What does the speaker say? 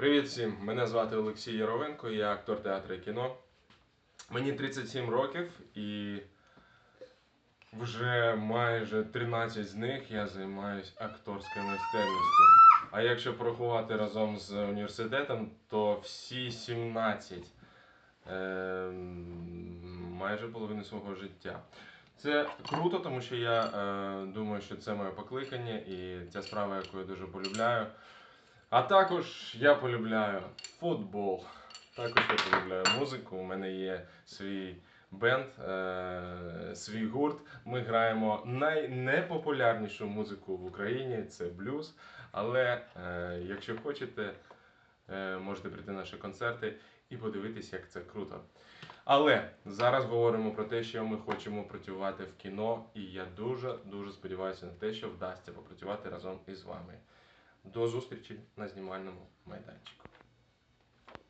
Привіт всім! Мене звати Олексій Яровенко, я актор театру і кіно. Мені 37 років і вже майже 13 з них я займаюся акторською майстерністю. А якщо порахувати разом з університетом, то всі 17 ем, майже половину свого життя. Це круто, тому що я е, думаю, що це моє покликання і ця справа, яку я дуже полюбляю. А також я полюбляю футбол. Також я полюбляю музику. У мене є свій бенд, е, свій гурт. Ми граємо найнепопулярнішу музику в Україні це блюз. Але е, якщо хочете, е, можете прийти на наші концерти і подивитись, як це круто. Але зараз говоримо про те, що ми хочемо працювати в кіно, і я дуже дуже сподіваюся на те, що вдасться попрацювати разом із вами. До зустрічі на знімальному майданчику.